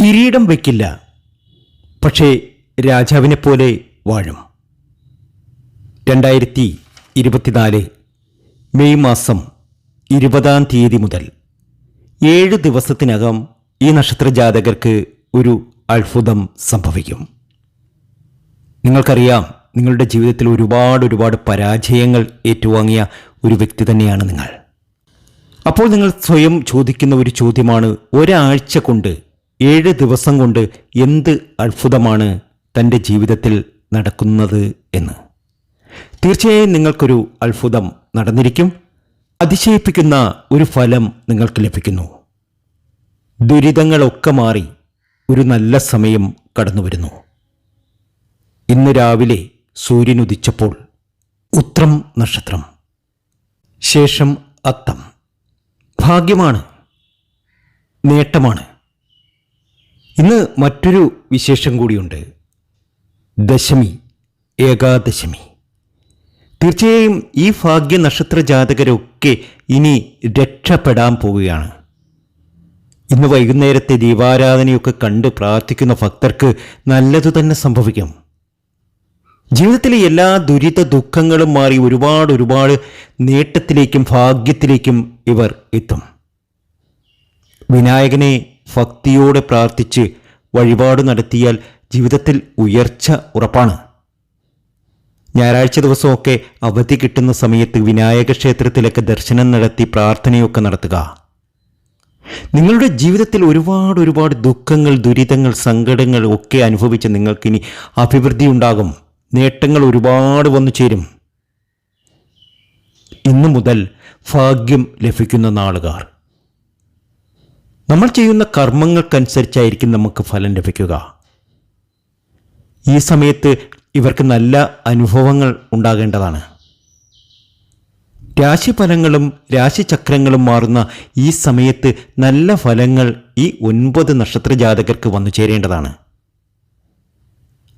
കിരീടം വയ്ക്കില്ല പക്ഷേ രാജാവിനെ പോലെ വാഴും. രണ്ടായിരത്തി ഇരുപത്തിനാല് മെയ് മാസം ഇരുപതാം തീയതി മുതൽ ഏഴ് ദിവസത്തിനകം ഈ നക്ഷത്ര ജാതകർക്ക് ഒരു അത്ഭുതം സംഭവിക്കും. നിങ്ങൾക്കറിയാം നിങ്ങളുടെ ജീവിതത്തിൽ ഒരുപാട് ഒരുപാട് പരാജയങ്ങൾ ഏറ്റുവാങ്ങിയ ഒരു വ്യക്തി തന്നെയാണ് നിങ്ങൾ. അപ്പോൾ നിങ്ങൾ സ്വയം ചോദിക്കുന്ന ഒരു ചോദ്യമാണ് ഒരാഴ്ച കൊണ്ട് ഏഴ് ദിവസം കൊണ്ട് എന്ത് അത്ഭുതമാണ് തന്റെ ജീവിതത്തിൽ നടക്കുന്നത് എന്ന്. തീർച്ചയായും നിങ്ങൾക്കൊരു അത്ഭുതം നടന്നിരിക്കും. അതിശയിപ്പിക്കുന്ന ഒരു ഫലം നിങ്ങൾക്ക് ലഭിക്കുന്നു. ദുരിതങ്ങളൊക്കെ മാറി ഒരു നല്ല സമയം കടന്നു വരുന്നു. ഇന്ന് രാവിലെ സൂര്യനുദിച്ചപ്പോൾ ഉത്രം നക്ഷത്രം ശേഷം അത്തം. ഭാഗ്യമാണ് നേട്ടമാണ്. ഇന്ന് മറ്റൊരു വിശേഷം കൂടിയുണ്ട്. ദശമി ഏകാദശമി. തീർച്ചയായും ഈ ഭാഗ്യ നക്ഷത്ര ജാതകരൊക്കെ ഇനി രക്ഷപ്പെടാൻ പോവുകയാണ്. ഇന്ന് വൈകുന്നേരത്തെ ദീപാരാധനയൊക്കെ കണ്ട് പ്രാർത്ഥിക്കുന്ന ഭക്തർക്ക് നല്ലതു തന്നെ സംഭവിക്കും. ജീവിതത്തിലെ എല്ലാ ദുരിത ദുഃഖങ്ങളും മാറി ഒരുപാട് ഒരുപാട് നേട്ടത്തിലേക്കും ഭാഗ്യത്തിലേക്കും ഇവർ എത്തും. വിനായകനെ ഭക്തിയോടെ പ്രാർത്ഥിച്ച് വഴിപാട് നടത്തിയാൽ ജീവിതത്തിൽ ഉയർച്ച ഉറപ്പാണ്. ഞായറാഴ്ച ദിവസമൊക്കെ അവധി കിട്ടുന്ന സമയത്ത് വിനായക ക്ഷേത്രത്തിലൊക്കെ ദർശനം നടത്തി പ്രാർത്ഥനയൊക്കെ നടത്തുക. നിങ്ങളുടെ ജീവിതത്തിൽ ഒരുപാട് ഒരുപാട് ദുഃഖങ്ങൾ ദുരിതങ്ങൾ സങ്കടങ്ങൾ ഒക്കെ അനുഭവിച്ച് നിങ്ങൾക്കിനി അഭിവൃദ്ധി ഉണ്ടാകും. നേട്ടങ്ങൾ ഒരുപാട് വന്നു ചേരും. ഇന്നു മുതൽ ഭാഗ്യം ലഭിക്കുന്ന നാളുകാർ. നമ്മൾ ചെയ്യുന്ന കർമ്മങ്ങൾക്കനുസരിച്ചായിരിക്കും നമുക്ക് ഫലം ലഭിക്കുക. ഈ സമയത്ത് ഇവർക്ക് നല്ല അനുഭവങ്ങൾ ഉണ്ടാകേണ്ടതാണ്. രാശിഫലങ്ങളും രാശിചക്രങ്ങളും മാറുന്ന ഈ സമയത്ത് നല്ല ഫലങ്ങൾ ഈ ഒൻപത് നക്ഷത്ര ജാതകർക്ക് വന്നു ചേരേണ്ടതാണ്.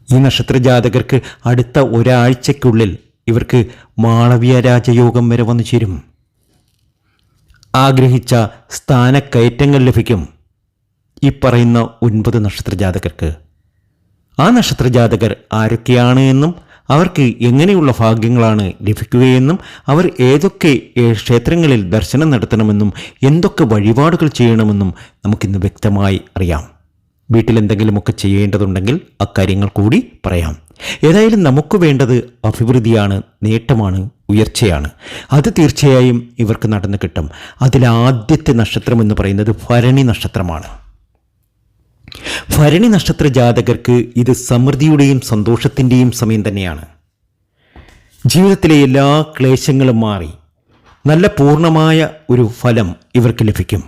ഈ നക്ഷത്ര ജാതകർക്ക് അടുത്ത ഒരാഴ്ചയ്ക്കുള്ളിൽ ഇവർക്ക് മാളവ്യ രാജയോഗം വരെ വന്നു ചേരും. ആഗ്രഹിച്ച സ്ഥാനക്കയറ്റങ്ങൾ ലഭിക്കും. ഈ പറയുന്ന ഒൻപത് നക്ഷത്ര ജാതകർക്ക് ആ നക്ഷത്ര ജാതകർ ആരൊക്കെയാണ് എന്നും അവർക്ക് എങ്ങനെയുള്ള ഭാഗ്യങ്ങളാണ് ലഭിക്കുകയെന്നും അവർ ഏതൊക്കെ ക്ഷേത്രങ്ങളിൽ ദർശനം നടത്തണമെന്നും എന്തൊക്കെ വഴിപാടുകൾ ചെയ്യണമെന്നും നമുക്കിന്ന് വ്യക്തമായി അറിയാം. വീട്ടിൽ എന്തെങ്കിലുമൊക്കെ ചെയ്യേണ്ടതുണ്ടെങ്കിൽ അക്കാര്യങ്ങൾ കൂടി പറയാം. ഏതായാലും നമുക്ക് വേണ്ടത് അഭിവൃദ്ധിയാണ് നേട്ടമാണ് ഉയർച്ചയാണ്. അത് തീർച്ചയായും ഇവർക്ക് നടന്നു കിട്ടും. അതിലാദ്യത്തെ നക്ഷത്രം എന്ന് പറയുന്നത് ഭരണി നക്ഷത്രമാണ്. ഭരണി നക്ഷത്ര ജാതകർക്ക് ഇത് സമൃദ്ധിയുടെയും സന്തോഷത്തിന്റെയും സമയം തന്നെയാണ്. ജീവിതത്തിലെ എല്ലാ ക്ലേശങ്ങളും മാറി നല്ല പൂർണമായ ഒരു ഫലം ഇവർക്ക് ലഭിക്കും.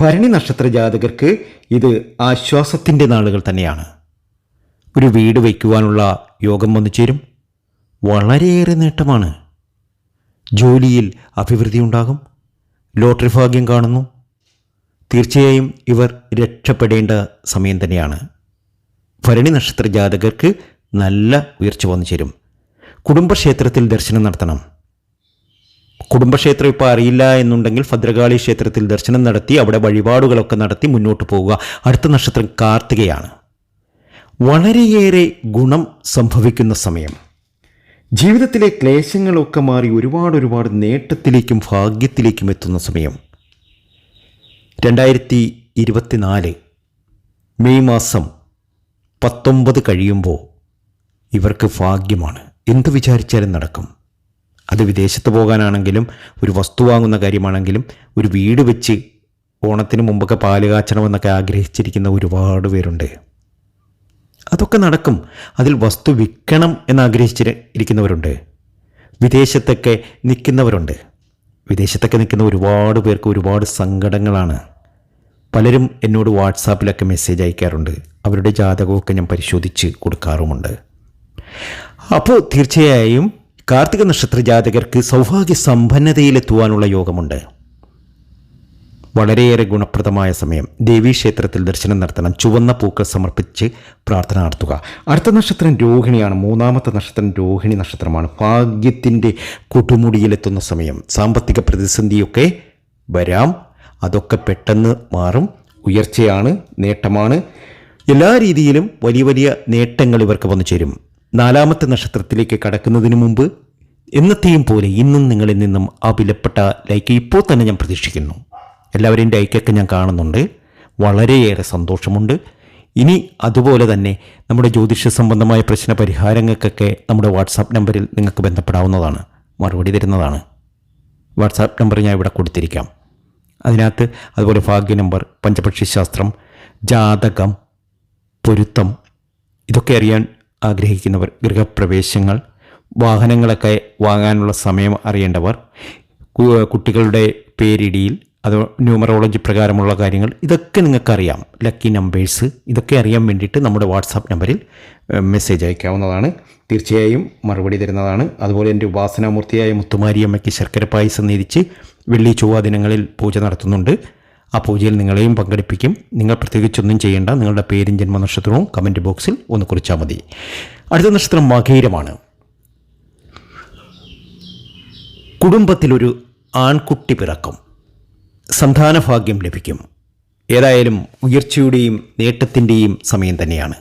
ഭരണി നക്ഷത്ര ജാതകർക്ക് ഇത് ആശ്വാസത്തിന്റെ നാളുകൾ തന്നെയാണ്. ഒരു വീട് വയ്ക്കുവാനുള്ള യോഗം വന്നു ചേരും. വളരെയേറെ നേട്ടമാണ്. ജോലിയിൽ അഭിവൃദ്ധി ഉണ്ടാകും. ലോട്ടറി ഭാഗ്യം കാണുന്നു. തീർച്ചയായും ഇവർ രക്ഷപ്പെടേണ്ട സമയം തന്നെയാണ്. ഭരണി നക്ഷത്ര ജാതകർക്ക് നല്ല ഉയർച്ച വന്നു ചേരും. കുടുംബക്ഷേത്രത്തിൽ ദർശനം നടത്തണം. കുടുംബക്ഷേത്രം ഇപ്പോൾ അറിയില്ല എന്നുണ്ടെങ്കിൽ ഭദ്രകാളി ക്ഷേത്രത്തിൽ ദർശനം നടത്തി അവിടെ വഴിപാടുകളൊക്കെ നടത്തി മുന്നോട്ട് പോവുക. അടുത്ത നക്ഷത്രം കാർത്തികയാണ്. വളരെയേറെ ഗുണം സംഭവിക്കുന്ന സമയം. ജീവിതത്തിലെ ക്ലേശങ്ങളൊക്കെ മാറി ഒരുപാട് ഒരുപാട് നേട്ടത്തിലേക്കും ഭാഗ്യത്തിലേക്കും എത്തുന്ന സമയം. രണ്ടായിരത്തി ഇരുപത്തിനാല് മെയ് മാസം പത്തൊമ്പത് കഴിയുമ്പോൾ ഇവർക്ക് ഭാഗ്യമാണ്. എന്ത് വിചാരിച്ചാലും നടക്കും. അത് വിദേശത്ത് പോകാനാണെങ്കിലും ഒരു വസ്തു വാങ്ങുന്ന കാര്യമാണെങ്കിലും ഒരു വീട് വെച്ച് ഓണത്തിന് മുമ്പൊക്കെ പാൽ കാച്ചണമെന്നൊക്കെ ആഗ്രഹിച്ചിരിക്കുന്ന ഒരുപാട് പേരുണ്ട്. അതൊക്കെ നടക്കും. അതിൽ വസ്തു വിൽക്കണം എന്ന് ആഗ്രഹിച്ച് ഇരിക്കുന്നവരുണ്ട്. വിദേശത്തൊക്കെ നിൽക്കുന്നവരുണ്ട്. വിദേശത്തൊക്കെ നിൽക്കുന്ന ഒരുപാട് പേർക്ക് ഒരുപാട് സങ്കടങ്ങളാണ്. പലരും എന്നോട് വാട്സാപ്പിലൊക്കെ മെസ്സേജ് അയക്കാറുണ്ട്. അവരുടെ ജാതകമൊക്കെ ഞാൻ പരിശോധിച്ച് കൊടുക്കാറുമുണ്ട്. അപ്പോൾ തീർച്ചയായും കാർത്തിക നക്ഷത്ര ജാതകർക്ക് സൗഭാഗ്യ സമ്പന്നതയിലെത്തുവാനുള്ള യോഗമുണ്ട്. വളരെയേറെ ഗുണപ്രദമായ സമയം. ദേവീക്ഷേത്രത്തിൽ ദർശനം നടത്തണം. ചുവന്ന പൂക്കൾ സമർപ്പിച്ച് പ്രാർത്ഥന നടത്തുക. അടുത്ത നക്ഷത്രം രോഹിണിയാണ്. മൂന്നാമത്തെ നക്ഷത്രം രോഹിണി നക്ഷത്രമാണ്. ഭാഗ്യത്തിന്റെ കൊടുമുടിയിലെത്തുന്ന സമയം. സാമ്പത്തിക പ്രതിസന്ധിയൊക്കെ വരാം. അതൊക്കെ പെട്ടെന്ന് മാറും. ഉയർച്ചയാണ് നേട്ടമാണ്. എല്ലാ രീതിയിലും വലിയ വലിയ നേട്ടങ്ങൾ ഇവർക്ക് വന്നു ചേരും. നാലാമത്തെ നക്ഷത്രത്തിലേക്ക് കടക്കുന്നതിന് മുമ്പ് എന്നത്തെയും പോലെ ഇന്നും നിങ്ങളിൽ നിന്നും ആ വിലപ്പെട്ട ലൈക്ക് ഇപ്പോൾ തന്നെ ഞാൻ പ്രതീക്ഷിക്കുന്നു. എല്ലാവരെയും ലൈക്കൊക്കെ ഞാൻ കാണുന്നുണ്ട്. വളരെയേറെ സന്തോഷമുണ്ട്. ഇനി അതുപോലെ തന്നെ നമ്മുടെ ജ്യോതിഷ സംബന്ധമായ പ്രശ്ന പരിഹാരങ്ങൾക്കൊക്കെ നമ്മുടെ വാട്സാപ്പ് നമ്പറിൽ നിങ്ങൾക്ക് ബന്ധപ്പെടാവുന്നതാണ്. മറുപടി തരുന്നതാണ്. വാട്സാപ്പ് നമ്പർ ഞാൻ ഇവിടെ കൊടുത്തിരിക്കാം. അതിനകത്ത് അതുപോലെ ഭാഗ്യ നമ്പർ പഞ്ചപക്ഷി ശാസ്ത്രം ജാതകം പൊരുത്തം ഇതൊക്കെ അറിയാൻ ആഗ്രഹിക്കുന്നവർ ഗൃഹപ്രവേശങ്ങൾ വാഹനങ്ങളൊക്കെ വാങ്ങാനുള്ള സമയം അറിയേണ്ടവർ കുട്ടികളുടെ പേരിടിയിൽ അത് ന്യൂമറോളജി പ്രകാരമുള്ള കാര്യങ്ങൾ. ഇതൊക്കെ നിങ്ങൾക്കറിയാം. ലക്കി നമ്പേഴ്സ് ഇതൊക്കെ അറിയാൻ വേണ്ടിയിട്ട് നമ്മുടെ വാട്സാപ്പ് നമ്പറിൽ മെസ്സേജ് അയക്കാവുന്നതാണ്. തീർച്ചയായും മറുപടി തരുന്നതാണ്. അതുപോലെ എന്റെ ഉപാസനാമൂർത്തിയായ മുത്തുമാരിയമ്മയ്ക്ക് ശർക്കര പായസം നേരിച്ച് വെള്ളി ചൊവ്വ ദിനങ്ങളിൽ പൂജ നടത്തുന്നുണ്ട്. ആ പൂജയിൽ നിങ്ങളെയും പങ്കെടുപ്പിക്കും. നിങ്ങൾ പ്രത്യേകിച്ചൊന്നും ചെയ്യേണ്ട. നിങ്ങളുടെ പേരും ജന്മനക്ഷത്രവും കമന്റ് ബോക്സിൽ ഒന്ന് കുറിച്ചാൽ മതി. അടുത്ത നക്ഷത്രം മകീരമാണ്. കുടുംബത്തിലൊരു ആൺകുട്ടി പിറക്കും. സന്താനഭാഗ്യം ലഭിക്കും. ഏതായാലും ഉയർച്ചയുടെയും നേട്ടത്തിന്റെയും സമയം തന്നെയാണ്.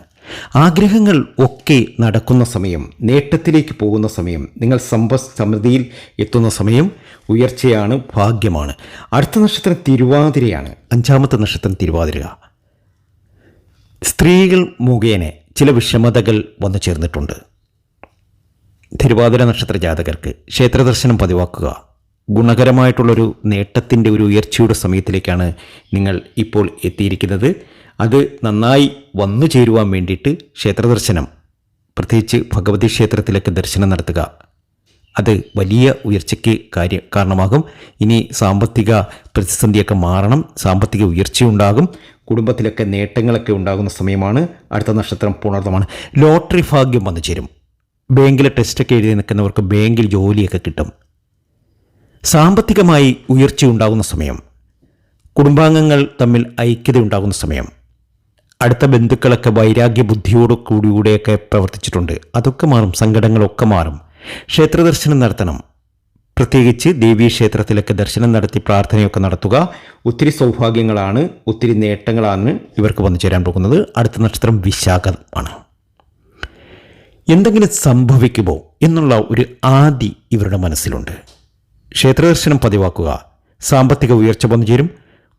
ആഗ്രഹങ്ങൾ ഒക്കെ നടക്കുന്ന സമയം നേട്ടത്തിലേക്ക് പോകുന്ന സമയം നിങ്ങൾ സമ്പ സമൃദ്ധിയിൽ എത്തുന്ന സമയം ഉയർച്ചയാണ് ഭാഗ്യമാണ്. അടുത്ത നക്ഷത്രം തിരുവാതിരയാണ്. അഞ്ചാമത്തെ നക്ഷത്രം തിരുവാതിര. സ്ത്രീകൾ മുഖേന ചില വിഷമതകൾ വന്നു ചേർന്നിട്ടുണ്ട് തിരുവാതിര നക്ഷത്ര ജാതകർക്ക് ക്ഷേത്രദർശനം പതിവാക്കുക. ഗുണകരമായിട്ടുള്ളൊരു നേട്ടത്തിന്റെ ഒരു ഉയർച്ചയുടെ സമയത്തിലേക്കാണ് നിങ്ങൾ ഇപ്പോൾ എത്തിയിരിക്കുന്നത്. അത് നന്നായി വന്നു ചേരുവാൻ വേണ്ടിയിട്ട് ക്ഷേത്രദർശനം പ്രത്യേകിച്ച് ഭഗവതി ക്ഷേത്രത്തിലേക്ക് ദർശനം നടത്തുക അത് വലിയ ഉയർച്ചയ്ക്ക് കാര്യ കാരണമാകും. ഇനി സാമ്പത്തിക പ്രതിസന്ധിയൊക്കെ മാറണം സാമ്പത്തിക ഉയർച്ചയുണ്ടാകും കുടുംബത്തിലൊക്കെ നേട്ടങ്ങളൊക്കെ ഉണ്ടാകുന്ന സമയമാണ് അടുത്ത നക്ഷത്രം പുണർന്നമാണ്. ലോട്ടറി ഭാഗ്യം വന്നു ചേരും. ബാങ്കിലെ ടെസ്റ്റൊക്കെ എഴുതി നിൽക്കുന്നവർക്ക് ബാങ്കിൽ ജോലിയൊക്കെ കിട്ടും. സാമ്പത്തികമായി ഉയർച്ചയുണ്ടാകുന്ന സമയം. കുടുംബാംഗങ്ങൾ തമ്മിൽ ഐക്യത ഉണ്ടാകുന്ന സമയം. അടുത്ത ബന്ധുക്കളൊക്കെ വൈരാഗ്യ ബുദ്ധിയോട് കൂടിയൂടെയൊക്കെ പ്രവർത്തിച്ചിട്ടുണ്ട്. അതൊക്കെ മാറും. സങ്കടങ്ങളൊക്കെ മാറും. ക്ഷേത്രദർശനം നടത്തണം. പ്രത്യേകിച്ച് ദേവീ ക്ഷേത്രത്തിലൊക്കെ ദർശനം നടത്തി പ്രാർത്ഥനയൊക്കെ നടത്തുക ഒത്തിരി സൗഭാഗ്യങ്ങളാണ് ഒത്തിരി നേട്ടങ്ങളാണ് ഇവർക്ക് വന്നു ചേരാൻ പോകുന്നത്. അടുത്ത നക്ഷത്രം വിശാഖമാണ് എന്തെങ്കിലും സംഭവിക്കുമോ എന്നുള്ള ഒരു ആദി ഇവരുടെ മനസ്സിലുണ്ട്. ക്ഷേത്രദർശനം പതിവാക്കുക. സാമ്പത്തിക ഉയർച്ച വന്നുചേരും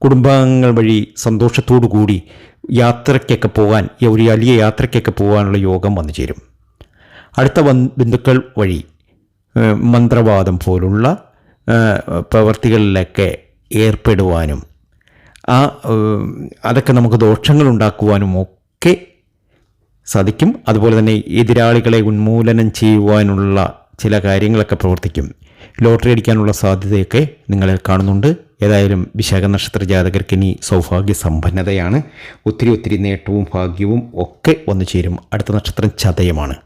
കുടുംബാംഗങ്ങൾ വഴി സന്തോഷത്തോടു കൂടി യാത്രയ്ക്കൊക്കെ പോകാൻ ഒരു വലിയ യാത്രയ്ക്കൊക്കെ പോകാനുള്ള യോഗം വന്നു ചേരും. അടുത്ത ബന്ധുക്കൾ വഴി മന്ത്രവാദം പോലുള്ള പ്രവർത്തികളിലൊക്കെ ഏർപ്പെടുവാനും ആ അതൊക്കെ നമുക്ക് ദോഷങ്ങൾ ഉണ്ടാക്കുവാനും ഒക്കെ സാധിക്കും. അതുപോലെ തന്നെ എതിരാളികളെ ഉന്മൂലനം ചെയ്യുവാനുള്ള ചില കാര്യങ്ങളൊക്കെ പ്രവർത്തിക്കും. ലോട്ടറി അടിക്കാനുള്ള സാധ്യതയൊക്കെ നിങ്ങളിൽ കാണുന്നുണ്ട്. ഏതായാലും വിശാഖ നക്ഷത്ര ജാതകർക്ക് ഇനി സൗഭാഗ്യ സമ്പന്നതയാണ്. ഒത്തിരി ഒത്തിരി നേട്ടവും ഭാഗ്യവും ഒക്കെ വന്നു ചേരും. അടുത്ത നക്ഷത്രം ചതയമാണ്.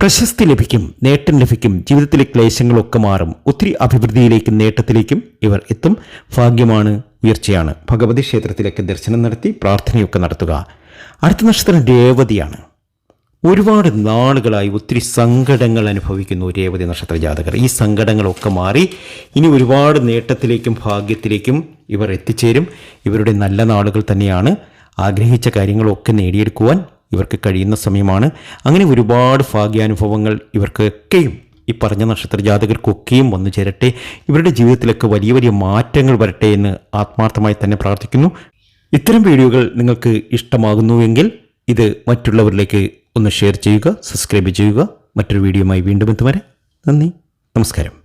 പ്രശസ്തി ലഭിക്കും നേട്ടം ലഭിക്കും ജീവിതത്തിലെ ക്ലേശങ്ങളൊക്കെ മാറും. ഒത്തിരി അഭിവൃദ്ധിയിലേക്കും നേട്ടത്തിലേക്കും ഇവർ എത്തും. ഭാഗ്യമാണ് ഉയർച്ചയാണ്. ഭഗവതി ക്ഷേത്രത്തിലേക്ക് ദർശനം നടത്തി പ്രാർത്ഥനയൊക്കെ നടത്തുക. അടുത്ത നക്ഷത്രം രേവതിയാണ്. ഒരുപാട് നാളുകളായി ഒത്തിരി സങ്കടങ്ങൾ അനുഭവിക്കുന്നു രേവതി നക്ഷത്ര ജാതകർ. ഈ സങ്കടങ്ങളൊക്കെ മാറി ഇനി ഒരുപാട് നേട്ടത്തിലേക്കും ഭാഗ്യത്തിലേക്കും ഇവർ എത്തിച്ചേരും. ഇവരുടെ നല്ല നാളുകൾ തന്നെയാണ്. ആഗ്രഹിച്ച കാര്യങ്ങളൊക്കെ നേടിയെടുക്കുവാൻ ഇവർക്ക് കഴിയുന്ന സമയമാണ്. അങ്ങനെ ഒരുപാട് ഭാഗ്യാനുഭവങ്ങൾ ഇവർക്കൊക്കെയും ഈ പറഞ്ഞ നക്ഷത്ര ജാതകർക്കൊക്കെയും വന്നു ചേരട്ടെ. ഇവരുടെ ജീവിതത്തിലൊക്കെ വലിയ വലിയ മാറ്റങ്ങൾ വരട്ടെ എന്ന് ആത്മാർത്ഥമായി തന്നെ പ്രാർത്ഥിക്കുന്നു. ഇത്തരം വീഡിയോകൾ നിങ്ങൾക്ക് ഇഷ്ടമാകുന്നുവെങ്കിൽ ഇത് മറ്റുള്ളവരിലേക്ക് ഒന്ന് ഷെയർ ചെയ്യുക സബ്സ്ക്രൈബ് ചെയ്യുക. മറ്റൊരു വീഡിയോയുമായി വീണ്ടും എത്തുവരെ നന്ദി. നമസ്കാരം.